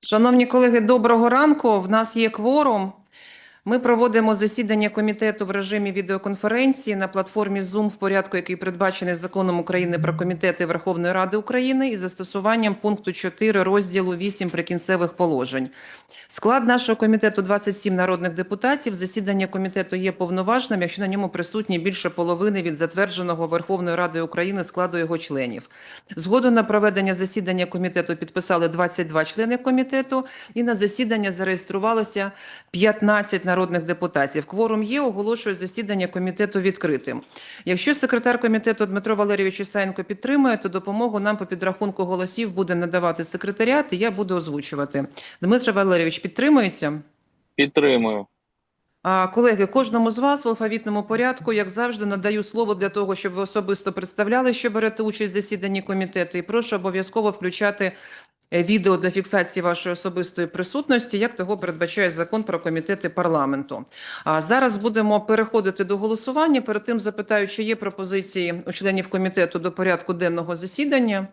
Шановні колеги, доброго ранку. В нас є кворум. Ми проводимо засідання комітету в режимі відеоконференції на платформі Zoom в порядку, який передбачений законом України про комітети Верховної Ради України і застосуванням пункту 4 розділу 8 прикінцевих положень. Склад нашого комітету 27 народних депутатів. Засідання комітету є повноважним, якщо на ньому присутні більше половини від затвердженого Верховною Радою України складу його членів. Згоду на проведення засідання комітету підписали 22 члени комітету, і на засідання зареєструвалося 15 народних депутатів. Кворум є, оголошую засідання комітету відкритим. Якщо секретар комітету Дмитро Валерійович Ісаєнко підтримує, то допомогу нам по підрахунку голосів буде надавати секретаріат, і я буду озвучувати. Дмитро Валерійович, підтримується? Підтримую. Колеги, кожному з вас в алфавітному порядку, як завжди, надаю слово для того, щоб ви особисто представляли, що берете участь в засіданні комітету. І прошу обов'язково включати відео для фіксації вашої особистої присутності, як того передбачає закон про комітети парламенту. А зараз будемо переходити до голосування. Перед тим запитаю, чи є пропозиції у членів комітету до порядку денного засідання.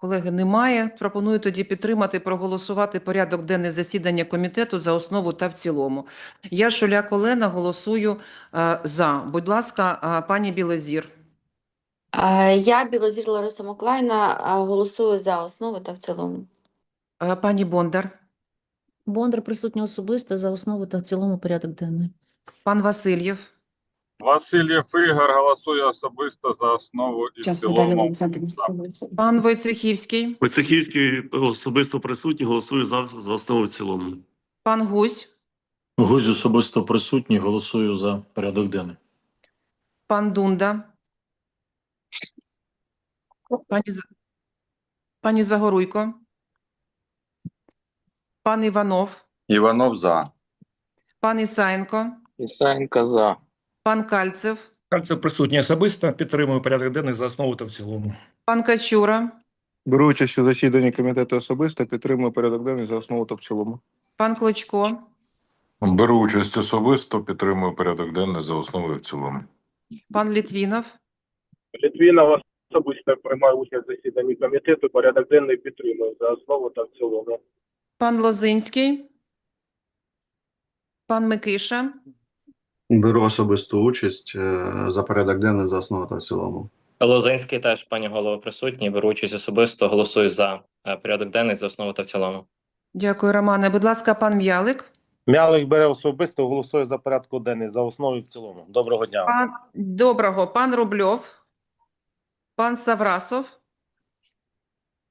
Колеги, немає. Пропоную тоді підтримати, проголосувати порядок денний засідання комітету за основу та в цілому. Я, Шуляк Олена, голосую е, за. Будь ласка, е, пані Білозір. Я, Білозір Лариса Моклайна, е, голосую за основу та в цілому. Е, Пані Бондар, Бондар присутня особисто за основу та в цілому порядок денний. пан Васильєв, Васильєв Ігор голосує особисто за основу і в Час Наталія цілому. Олександрівна. пан Войцехівський, Войцехівський особисто присутній, голосує за, за основу в цілому. пан Гусь, Гузь особисто присутній, голосую за порядок денний. пан Дунда, пані, пані Загоруйко, пан Іванов, Іванов за. пан Ісаєнко, Ісаєнка за. пан Кальцев, Кальцев присутній особисто, підтримую порядок денний за основу та в цілому. пан Качура, Беру участь у засіданні комітету особисто, підтримую порядок денний за основу та в цілому. пан Клочко, Беру участь особисто, підтримую порядок денний за основу і в цілому. пан Літвінов, Літвінова особисто приймає участь в засіданні комітету. Порядок денний підтримує за основу та в цілому. пан Лозинський, пан Микиша, Беру особисту участь е, за порядок денний за основу та в цілому. Лозинський теж, пані голово, присутній. Беру участь особисто, голосую за е, порядок денний за основу та в цілому. Дякую, Романе. Будь ласка, пан М'ялик. Мялик бере особисто, голосує за порядку денний за основу і в цілому. Доброго дня. Пан доброго, пан Рубльов, пан Саврасов,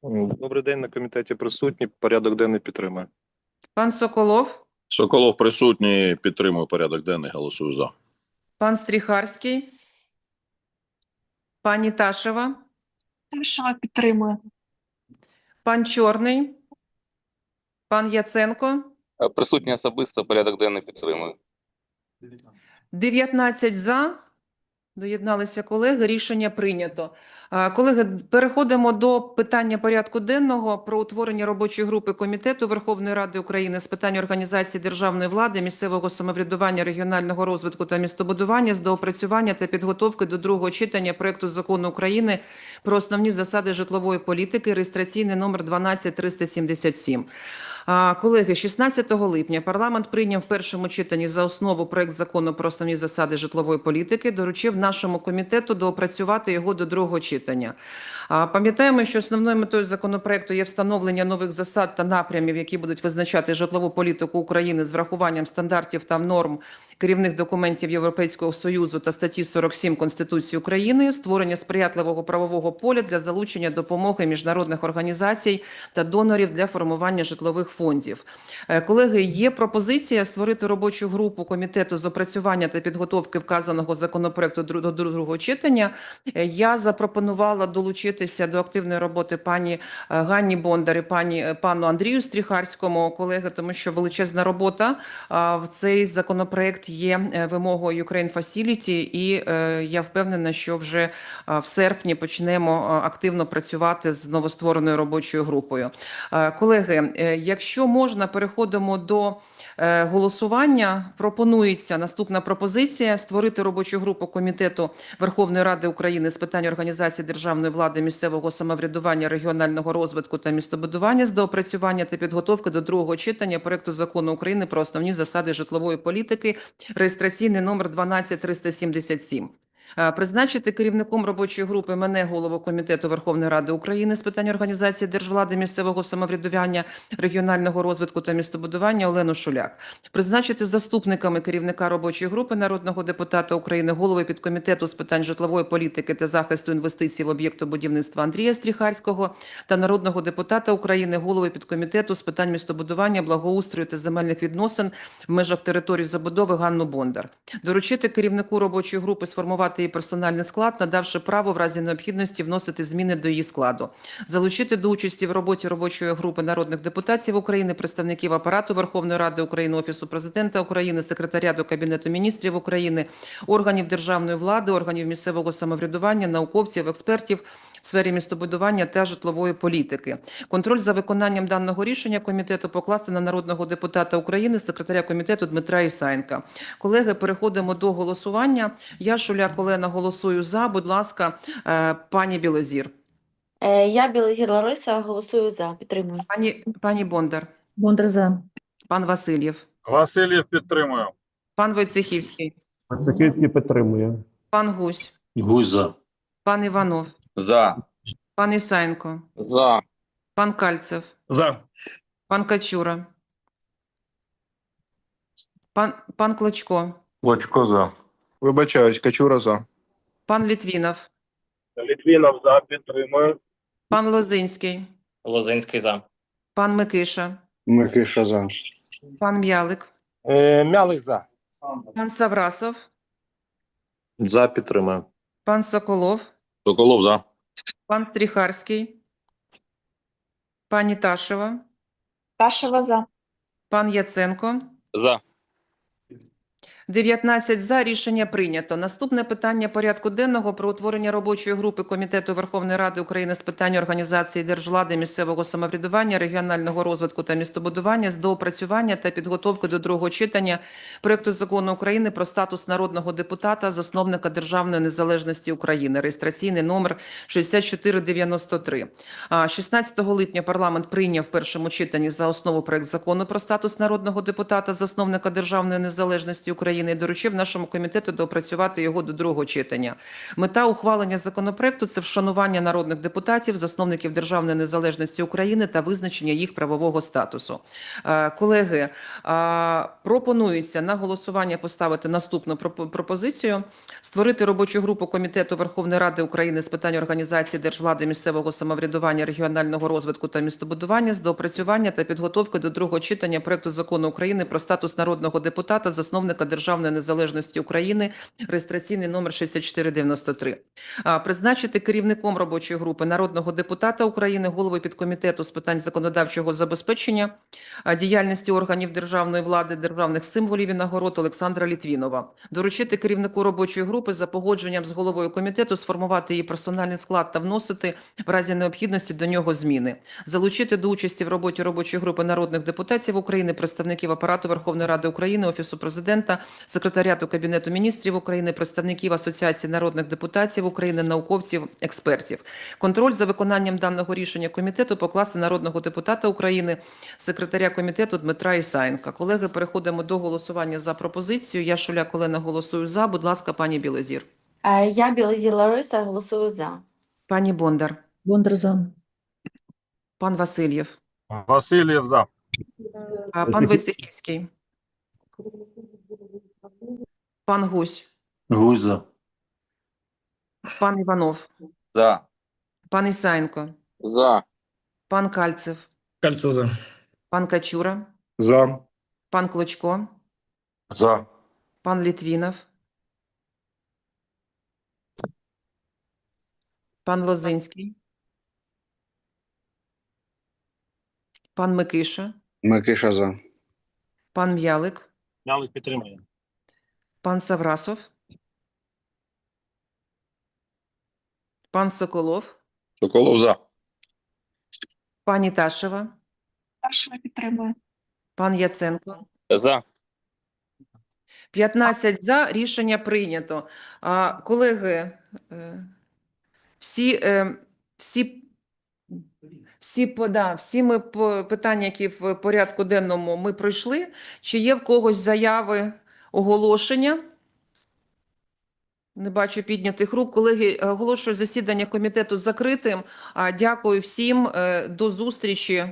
Добрий день на комітеті присутні, порядок денний підтримую. пан Соколов, Соколов присутній, підтримую порядок денний, голосую за. пан Стріхарський, пані Ташева, Ташева підтримує. пан Чорний, пан Яценко. Присутній особисто, порядок денний підтримую. 19 за. Доєдналися колеги. Рішення прийнято. Колеги, переходимо до питання порядку денного про утворення робочої групи комітету Верховної Ради України з питань організації державної влади, місцевого самоврядування, регіонального розвитку та містобудування з доопрацювання та підготовки до другого читання проекту закону України про основні засади житлової політики, реєстраційний номер 12377. Колеги, 16 липня парламент прийняв в першому читанні за основу проект закону про основні засади житлової політики, доручив нашому комітету доопрацювати його до другого читання. Пам'ятаємо, що основною метою законопроекту є встановлення нових засад та напрямів, які будуть визначати житлову політику України з врахуванням стандартів та норм керівних документів Європейського союзу та статті 47 Конституції України, створення сприятливого правового поля для залучення допомоги міжнародних організацій та донорів для формування житлових фондів. Е, Колеги, є пропозиція створити робочу групу комітету з опрацювання та підготовки вказаного законопроекту до другого читання. Е, Я запропонувала долучитися до активної роботи пані е, Ганні Бондар і пані е, пану Андрію Стріхарському, колеги, тому що величезна робота в цей законопроект є е, вимогою Ukraine Facility, і е, я впевнена, що вже в серпні почнемо активно працювати з новоствореною робочою групою. Е, Колеги, е, якщо можна, переходимо до е, голосування. Пропонується наступна пропозиція створити робочу групу комітету Верховної Ради України з питань організації державної влади, місцевого самоврядування, регіонального розвитку та містобудування з доопрацювання та підготовки до другого читання проекту закону України про основні засади житлової політики, реєстраційний номер 12377. Е, Призначити керівником робочої групи мене, голову Комітету Верховної Ради України з питань організації держвлади, місцевого самоврядування, регіонального розвитку та містобудування Олену Шуляк. Призначити заступниками керівника робочої групи народного депутата України, голови підкомітету з питань житлової політики та захисту інвестицій в об'єкту будівництва Андрія Стріхарського та народного депутата України, голови підкомітету з питань містобудування, благоустрою та земельних відносин в межах території забудови Ганну Бондар. Доручити керівнику робочої групи сформувати її персональний склад, надавши право в разі необхідності вносити зміни до її складу. Залучити до участі в роботі робочої групи народних депутатів України, представників апарату Верховної Ради України, Офісу Президента України, Секретаріату Кабінету міністрів України, органів державної влади, органів місцевого самоврядування, науковців, експертів в сфері містобудування та житлової політики. Контроль за виконанням даного рішення комітету покласти на народного депутата України, секретаря комітету Дмитра Ісаєнка. Колеги, переходимо до голосування. Я, Шуляк Олена, голосую за. Будь ласка, е, пані Білозір. Е, Я Білозір Лариса голосую за. Підтримую. Пані, пані Бондар. Бондар за. Пан Васильєв. Васильєв підтримую. Пан Войцехівський. Вацехівський підтримує. Пан Гусь. Гусь за. Пан Іванов. За. Пан Ісаєнко. За. Пан Кальцев. За. Пан Качура. Пан, пан Клочко. Лочко за. Вибачаюсь, Качура за. Пан Літвінов. Літвінов за. Підтримую. Пан Лозинський. Лозинський за. Пан Микиша. Микиша за. Пан М'ялик. Мялик за. Пан Саврасов. За підтримую. Пан Соколов. Соколов за. Пан Стріхарський. Пані Ташева. Ташева за. Пан Яценко. За. 19 за. Рішення прийнято. Наступне питання порядку денного про утворення робочої групи Комітету Верховної Ради України з питань організації держвлади, місцевого самоврядування, регіонального розвитку та містобудування з доопрацювання та підготовки до другого читання проекту закону України про статус народного депутата, засновника Державної незалежності України, реєстраційний номер 6493. А, 16 липня парламент прийняв в першому читанні за основу проект закону про статус народного депутата, засновника Державної незалежності України і доручив нашому комітету доопрацювати його до другого читання. Мета ухвалення законопроекту це вшанування народних депутатів, засновників Державної незалежності України та визначення їх правового статусу. Е, Колеги, пропонується на голосування поставити наступну пропо- пропозицію: створити робочу групу Комітету Верховної Ради України з питань організації держвлади, місцевого самоврядування, регіонального розвитку та містобудування з доопрацювання та підготовки до другого читання проекту закону України про статус народного депутата, засновника Державної незалежності України, реєстраційний номер 6493. А, Призначити керівником робочої групи народного депутата України, голови підкомітету з питань законодавчого забезпечення діяльності органів державної влади, державних символів і нагород Олександра Літвінова. Доручити керівнику робочої групи за погодженням з головою комітету сформувати її персональний склад та вносити в разі необхідності до нього зміни. Залучити до участі в роботі робочої групи народних депутатів України, представників апарату Верховної Ради України, Офісу Президента, секретаріату Кабінету міністрів України, представників Асоціації народних депутатів України, науковців, експертів. Контроль за виконанням даного рішення комітету покласти народного депутата України, секретаря комітету Дмитра Ісаєнка. Колеги, переходимо до голосування за пропозицію. Я Шуляк Олена голосую за. Будь ласка, пані Білозір. Е, Я Білозір Лариса голосую за. Пані Бондар. Бондар за. Пан Васильєв. Васильєв за. А, Пан Войцехівський. Пан Гусь. Гусь за. Пан Іванов. За. Пан Ісаєнко. За. Пан Кальцев. Кальцев за. Пан Качура. За. Пан Клочко. За. Пан Літвінов. Пан Лозинський. Пан Микиша. Микиша за. Пан М'ялик. Мялик підтримує. Пан Саврасов. Пан Соколов. Соколов за. Пані Ташева. Ташева підтримує. Пан Яценко. За. 15 за. Рішення прийнято. А, колеги, е, всі е, Всі, всі, по- да, всі ми питання, які в порядку денному ми пройшли. Чи є в когось заяви, оголошення? Не бачу піднятих рук. Колеги, оголошую засідання комітету закритим. Дякую всім. Е, До зустрічі